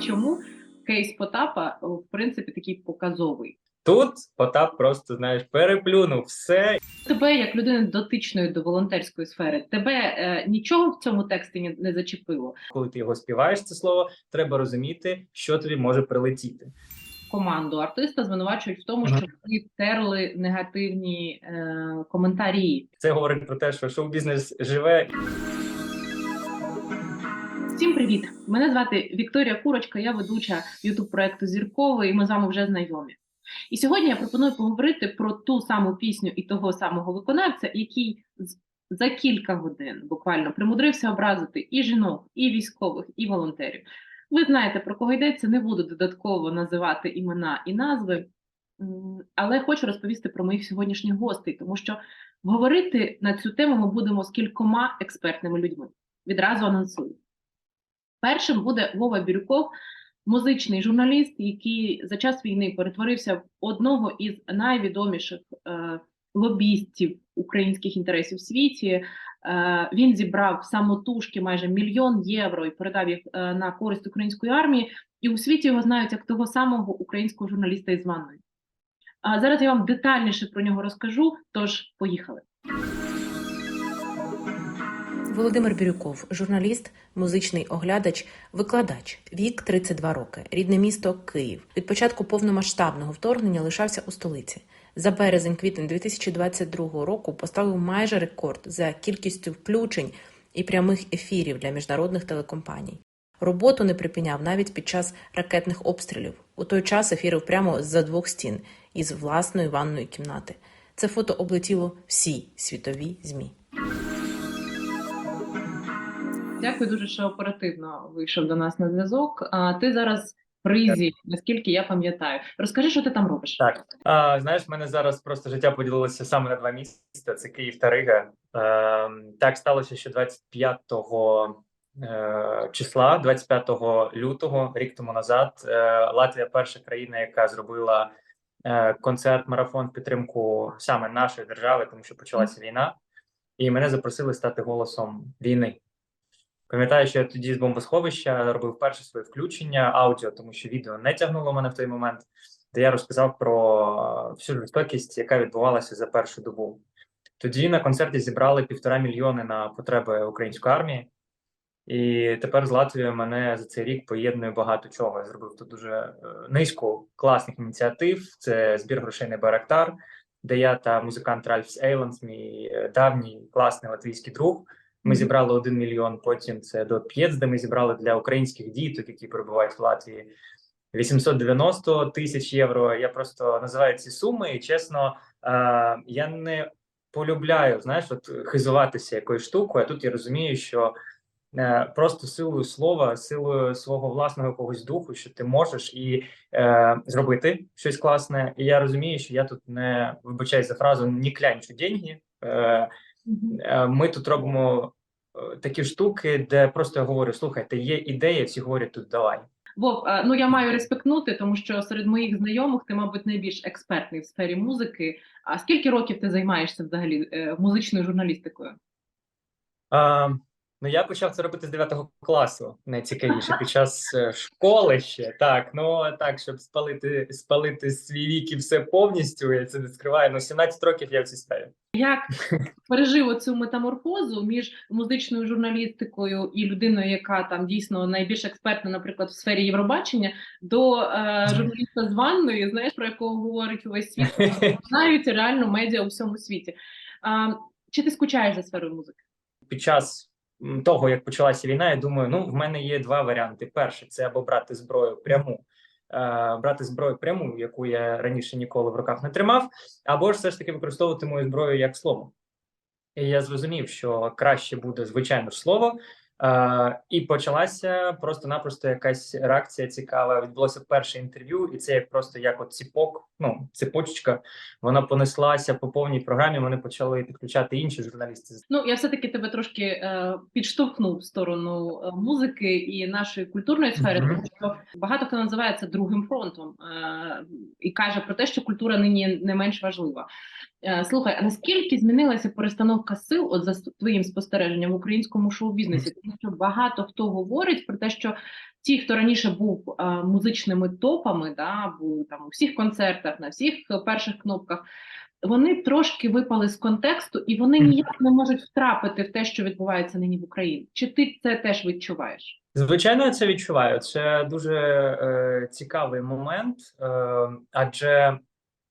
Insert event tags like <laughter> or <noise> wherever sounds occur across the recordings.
Чому кейс Потапа в принципі такий показовий? Тут Потап просто знаєш переплюнув все. Тебе, як людини дотичної до волонтерської сфери, тебе е, нічого в цьому тексті не, не зачепило. Коли ти його співаєш, це слово треба розуміти, що тобі може прилетіти. Команду артиста звинувачують в тому, що вони терли негативні е, коментарі. Це говорить про те, що шоу-бізнес живе. Всім привіт! Мене звати Вікторія Курочка, я ведуча ютуб проекту Зірковий, і ми з вами вже знайомі. І сьогодні я пропоную поговорити про ту саму пісню і того самого виконавця, який за кілька годин буквально примудрився образити і жінок, і військових, і волонтерів. Ви знаєте, про кого йдеться, не буду додатково називати імена і назви, але хочу розповісти про моїх сьогоднішніх гостей, тому що говорити на цю тему ми будемо з кількома експертними людьми. Відразу анонсую. Першим буде Вова Бірюков, музичний журналіст, який за час війни перетворився в одного із найвідоміших е, лобістів українських інтересів в світі. Е, він зібрав самотужки майже мільйон євро і передав їх е, на користь української армії. І у світі його знають як того самого українського журналіста із ванною. А зараз я вам детальніше про нього розкажу. Тож поїхали. Володимир Бірюков, журналіст, музичний оглядач, викладач, вік 32 роки, рідне місто Київ. Від початку повномасштабного вторгнення лишався у столиці. За березень-квітень 2022 року поставив майже рекорд за кількістю включень і прямих ефірів для міжнародних телекомпаній. Роботу не припиняв навіть під час ракетних обстрілів. У той час ефірив прямо з-за двох стін із власної ванної кімнати. Це фото облетіло всі світові змі. Дякую дуже, що оперативно вийшов до нас на зв'язок. А ти зараз в ризі, наскільки я пам'ятаю. Розкажи, що ти там робиш. Так а, знаєш, в мене зараз просто життя поділилося саме на два міста: це Київ та Рига. Е, так сталося, що 25 е, числа, 25 лютого, рік тому назад, е, Латвія перша країна, яка зробила е, концерт-марафон в підтримку саме нашої держави, тому що почалася війна, і мене запросили стати голосом війни. Пам'ятаю, що я тоді з бомбосховища робив перше своє включення аудіо, тому що відео не тягнуло мене в той момент, де я розказав про всю жорстокість, яка відбувалася за першу добу. Тоді на концерті зібрали півтора мільйони на потреби української армії, і тепер з Латвією мене за цей рік поєднує багато чого. Я зробив тут дуже е, низку класних ініціатив. Це збір грошей на Байрактар, де я та музикант Ральфс Ейланс, мій е, давній класний латвійський друг. Ми зібрали один мільйон. Потім це до П'єц, де ми зібрали для українських діток, які перебувають в Латвії. 890 тисяч євро. Я просто називаю ці суми, і чесно, е, я не полюбляю, знаєш, от хизуватися якоюсь штукою. А тут я розумію, що е, просто силою слова, силою свого власного якогось духу, що ти можеш і е, зробити щось класне. І я розумію, що я тут не вибачаю за фразу не клянчу деньги. Е, Ми тут робимо е, такі штуки, де просто я говорю: слухайте, є ідея, всі говорять тут давай. Вов, ну я маю респектнути, тому що серед моїх знайомих ти, мабуть, найбільш експертний в сфері музики. А скільки років ти займаєшся взагалі е, музичною журналістикою? А, ну я почав це робити з 9 класу, найцікавіше під час е, школи ще. Так, ну так, щоб спалити, спалити свій вік і все повністю, я це не скриваю. Ну 17 років я в цій сфері. Як пережив оцю метаморфозу між музичною журналістикою і людиною, яка там дійсно найбільш експертна, наприклад, в сфері Євробачення, до е, журналіста з ванної, знаєш, про якого говорить увесь світ, <laughs> знають реально медіа у всьому світі. А, чи ти скучаєш за сферою музики? під час того, як почалася війна, я думаю, ну в мене є два варіанти. Перший це або брати зброю пряму, е, брати зброю пряму, яку я раніше ніколи в руках не тримав, або ж все ж таки використовувати мою зброю як слово. І я зрозумів, що краще буде звичайно слово. Е, і почалася просто-напросто якась реакція цікава. Відбулося перше інтерв'ю, і це як просто як от ціпок, ну цепочечка. Вона понеслася по повній програмі. Вони почали підключати інші журналісти. Ну, я все-таки тебе трошки е, підштовхнув в сторону е, музики і нашої культурної сфери, Мгм. тому що багато хто називає це другим фронтом е, і каже про те, що культура нині не менш важлива. Е, слухай, а наскільки змінилася перестановка сил, от за твоїм спостереженням в українському шоу-бізнесі? Тому що багато хто говорить про те, що ті, хто раніше був е, музичними топами, да, був там у всіх концертах, на всіх е, перших кнопках, вони трошки випали з контексту, і вони ніяк не можуть втрапити в те, що відбувається нині в Україні. Чи ти це теж відчуваєш? Звичайно, я це відчуваю. Це дуже е, цікавий момент, е, адже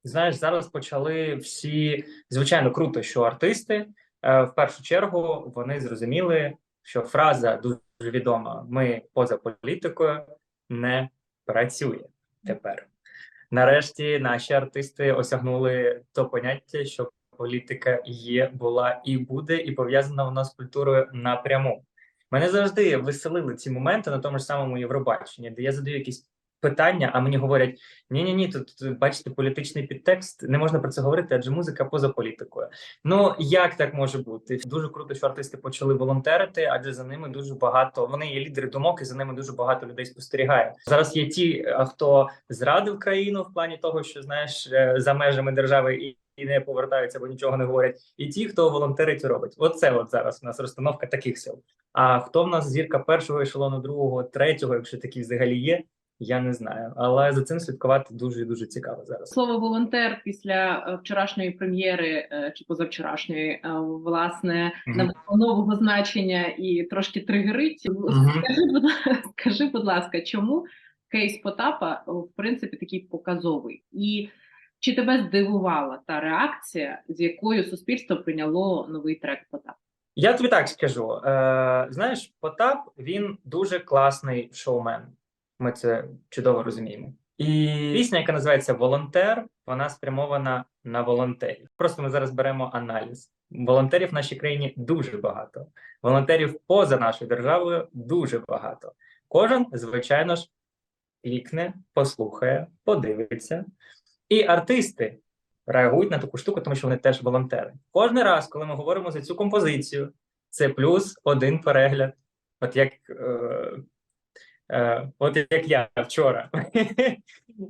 знаєш, зараз почали всі звичайно круто, що артисти е, в першу чергу вони зрозуміли, що фраза дуже відома: ми поза політикою не працює тепер. Нарешті наші артисти осягнули то поняття, що політика є, була і буде, і пов'язана вона з культурою напряму. Мене завжди веселили ці моменти на тому ж самому Євробаченні, де я задаю якісь питання, а мені говорять: ні, ні, ні, тут бачите політичний підтекст, не можна про це говорити, адже музика поза політикою. Ну як так може бути? Дуже круто, що артисти почали волонтерити, адже за ними дуже багато. Вони є лідери думок, і за ними дуже багато людей спостерігає. Зараз є ті, е, хто зрадив країну в плані того, що знаєш е, за межами держави і. Не повертаються, бо нічого не говорять, і ті, хто волонтерить робить. Оце от зараз у нас розстановка таких сил. А хто в нас зірка першого ешелону, другого, третього, якщо такі взагалі є, я не знаю. Але за цим слідкувати дуже дуже цікаво зараз. Слово волонтер після е, вчорашньої прем'єри е, чи позавчорашньої, е, власне, Мгм. набуло нового значення і трошки тригерить. Скажи, будь ласка, скажи, будь ласка, чому кейс Потапа в принципі такий показовий? І чи тебе здивувала та реакція, з якою суспільство прийняло новий трек Потап? Я тобі так скажу. Е, знаєш, Потап він дуже класний шоумен. Ми це чудово розуміємо. І пісня, яка називається Волонтер, вона спрямована на волонтерів. Просто ми зараз беремо аналіз. Волонтерів в нашій країні дуже багато. Волонтерів поза нашою державою дуже багато. Кожен, звичайно ж, клікне, послухає, подивиться. І артисти реагують на таку штуку, тому що вони теж волонтери. Кожен раз, коли ми говоримо за цю композицію, це плюс один перегляд. От як, е, от як я вчора. <laughs>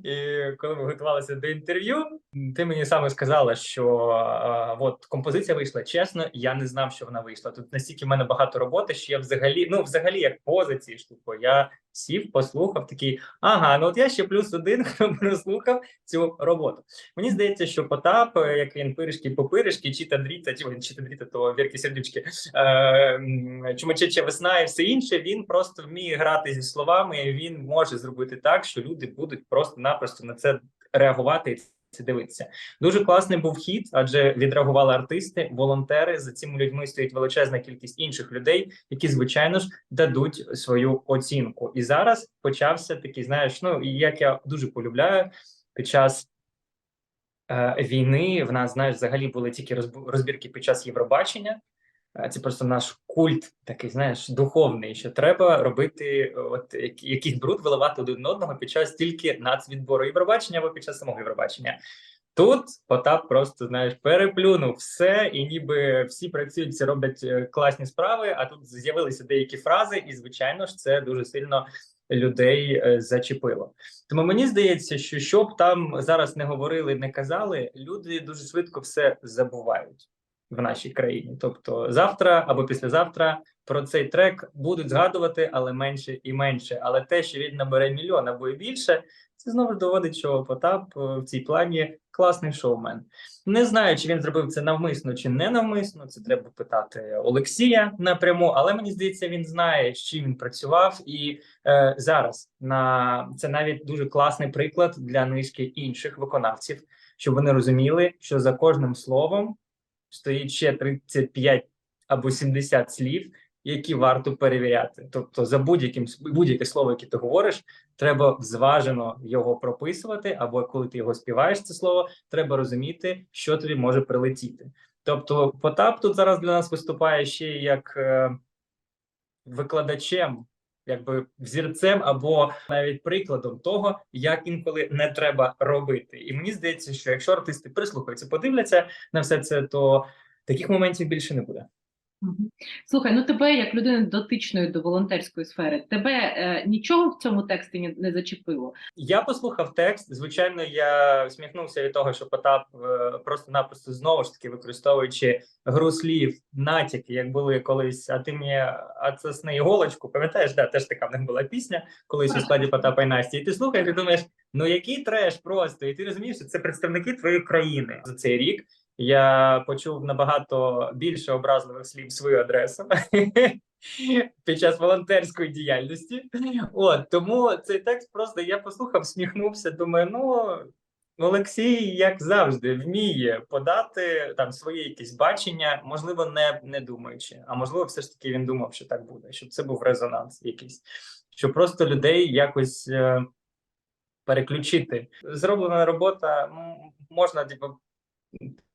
І коли ми готувалися до інтерв'ю, ти мені саме сказала, що е, от композиція вийшла чесно, я не знав, що вона вийшла. Тут настільки в мене багато роботи, що я взагалі, ну взагалі, як поза цією штукою, я сів, послухав такий. Ага, ну от я ще плюс один, <laughs> хто прослухав цю роботу. Мені здається, що Потап, е, як він пиришки по пиришки, чи дріта, чи він чіта то вірки сердючки, е, чумачеча весна і все інше. Він просто вміє грати зі словами. і Він може зробити так, що люди будуть просто-напросто на це реагувати. Це дивитися дуже класний був хід, адже відреагували артисти, волонтери. За цими людьми стоїть величезна кількість інших людей, які звичайно ж дадуть свою оцінку. І зараз почався такий, знаєш, ну як я дуже полюбляю під час е, війни. В нас знаєш, взагалі були тільки розб- розбірки під час Євробачення. Це просто наш культ, такий, знаєш, духовний, що треба робити, от як- якийсь бруд виливати один одного під час тільки нацвідбору Євробачення або під час самого Євробачення. Тут Потап просто знаєш переплюнув все, і ніби всі працюють, всі роблять е, класні справи. А тут з'явилися деякі фрази, і звичайно ж, це дуже сильно людей е, зачепило. Тому мені здається, що що б там зараз не говорили, не казали, люди дуже швидко все забувають в нашій країні. Тобто, завтра або післязавтра про цей трек будуть згадувати, але менше і менше. Але те, що він набере мільйон або і більше, це знову доводить, що Потап е, в цій плані класний шоумен. Не знаю, чи він зробив це навмисно чи не навмисно. Це треба питати Олексія напряму, але мені здається, він знає, з чим він працював, і е, зараз на це навіть дуже класний приклад для низки інших виконавців, щоб вони розуміли, що за кожним словом стоїть ще 35 або 70 слів, які варто перевіряти. Тобто, за будь-яким будь-яке слово, яке ти говориш, треба зважено його прописувати, або коли ти його співаєш, це слово, треба розуміти, що тобі може прилетіти. Тобто, Потап тут зараз для нас виступає ще як е, викладачем, якби взірцем, або навіть прикладом того, як інколи не треба робити. І мені здається, що якщо артисти прислухаються, подивляться на все це, то таких моментів більше не буде. Слухай, ну тебе як людини дотичної до волонтерської сфери, тебе е, нічого в цьому тексті не, не зачепило? Я послухав текст. Звичайно, я всміхнувся від того, що Потап е, просто-напросто знову ж таки використовуючи гру слів, натяки, як були колись, а ти мені отсосни іголочку, пам'ятаєш, да, теж така в них була пісня колись у складі Потапа і Насті. І ти слухаєш, і думаєш, ну який треш просто, і ти розумієш, що це представники твоєї країни за цей рік. Я почув набагато більше образливих слів свою адресу <laughs> під час волонтерської діяльності. От тому цей текст просто я послухав, сміхнувся. Думаю, ну Олексій, як завжди, вміє подати там своє якесь бачення, можливо, не, не думаючи, а можливо, все ж таки він думав, що так буде, щоб це був резонанс якийсь, щоб просто людей якось е, переключити. Зроблена робота можна, типу,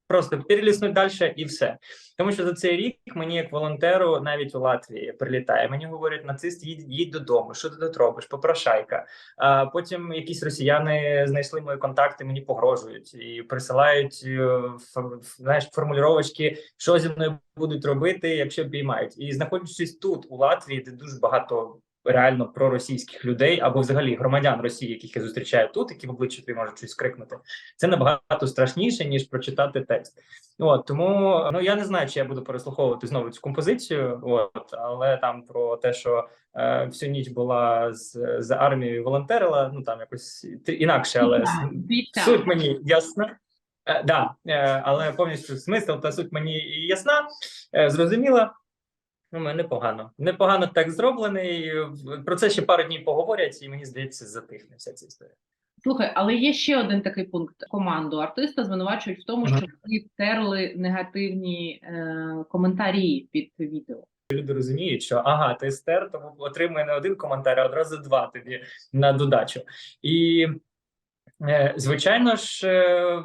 просто переліснути далі і все. Тому що за цей рік мені, як волонтеру, навіть у Латвії прилітає. Мені говорять, нацист, їдь, їдь додому. Що ти тут робиш? Попрошайка. А потім якісь росіяни знайшли мої контакти, мені погрожують і присилають е, знаєш, формулювачки, що зі мною будуть робити, якщо піймають. І знаходячись тут, у Латвії, де дуже багато. Реально проросійських людей або взагалі громадян Росії, яких я зустрічаю тут, які в обличчя тобі можуть щось крикнути, це набагато страшніше ніж прочитати текст. От тому ну я не знаю, чи я буду переслуховувати знову цю композицію. От але там про те, що е, всю ніч була з, з армією волонтерила. Ну там якось інакше, але суть мені ясна. Е, да, е, але повністю смисл та суть мені ясна, е, зрозуміла. Ну, мене непогано. Непогано так зроблений. Про це ще пару днів поговорять, і мені здається, затихне вся ця історія. Слухай, але є ще один такий пункт. Команду артиста звинувачують в тому, що вони терли негативні е, коментарі під відео. люди розуміють, що ага, ти стер, тому отримує не один коментар, а одразу два тобі на додачу. І е, звичайно ж, е,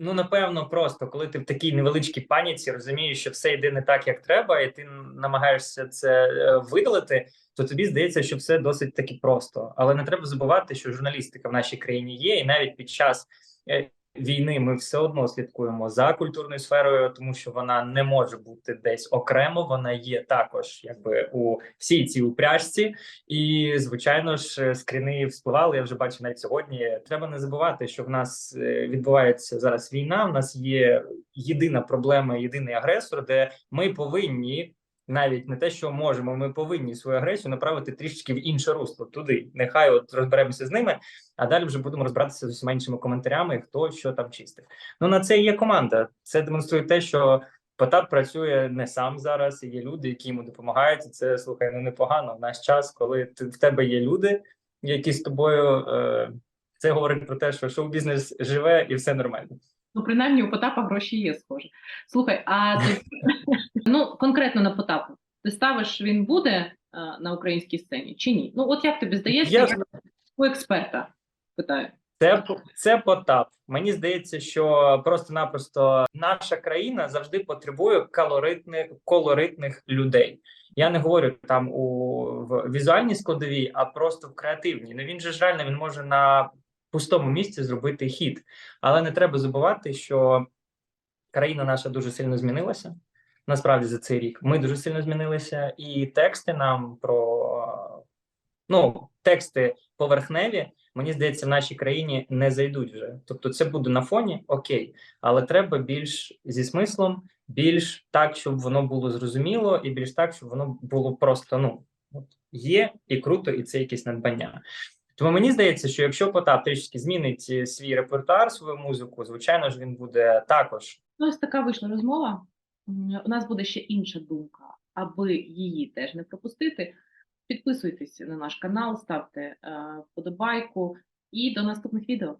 ну напевно, просто коли ти в такій невеличкій паніці розумієш, що все йде не так, як треба, і ти намагаєшся це е, видалити. То тобі здається, що все досить таки просто, але не треба забувати, що журналістика в нашій країні є, і навіть під час е, війни ми все одно слідкуємо за культурною сферою, тому що вона не може бути десь окремо. Вона є також, якби у всій цій упряжці. І звичайно ж, скріни вспливали. Я вже бачу навіть сьогодні. Треба не забувати, що в нас е, відбувається зараз війна. В нас є єдина проблема, єдиний агресор, де ми повинні. Навіть не те, що можемо, ми повинні свою агресію направити трішечки в інше русло туди. Нехай от розберемося з ними, а далі вже будемо розбиратися з усіма іншими коментарями, хто що там чистив. Ну на це і є команда. Це демонструє те, що Потап працює не сам зараз. Є люди, які йому допомагають. І це слухай, ну непогано. В наш час, коли ти в тебе є люди, які з тобою. Е, це говорить про те, що шоу-бізнес живе і все нормально. Ну, принаймні, у Потапа гроші є, схоже. Слухай, а ти <laughs> ну конкретно на Потапу. Ти ставиш, він буде е, на українській сцені чи ні? Ну, от як тобі здається, Я у експерта питаю. Це це Потап. Мені здається, що просто-напросто наша країна завжди потребує колоритних колоритних людей. Я не говорю там у в візуальній складовій, а просто в креативній. Ну він же ж реально він може на пустому місці зробити хід, але не треба забувати, що країна наша дуже сильно змінилася. Насправді за цей рік ми дуже сильно змінилися, і тексти нам про ну тексти поверхневі. Мені здається, в нашій країні не зайдуть вже. Тобто, це буде на фоні, окей, але треба більш зі смислом, більш так, щоб воно було зрозуміло, і більш так, щоб воно було просто ну от є і круто, і це якесь надбання. Тому мені здається, що якщо Потап трішки змінить е, свій репертуар, свою музику, звичайно ж він буде також. Ну, ось така вийшла розмова. У нас буде ще інша думка, аби її теж не пропустити. Підписуйтесь на наш канал, ставте е, вподобайку і до наступних відео.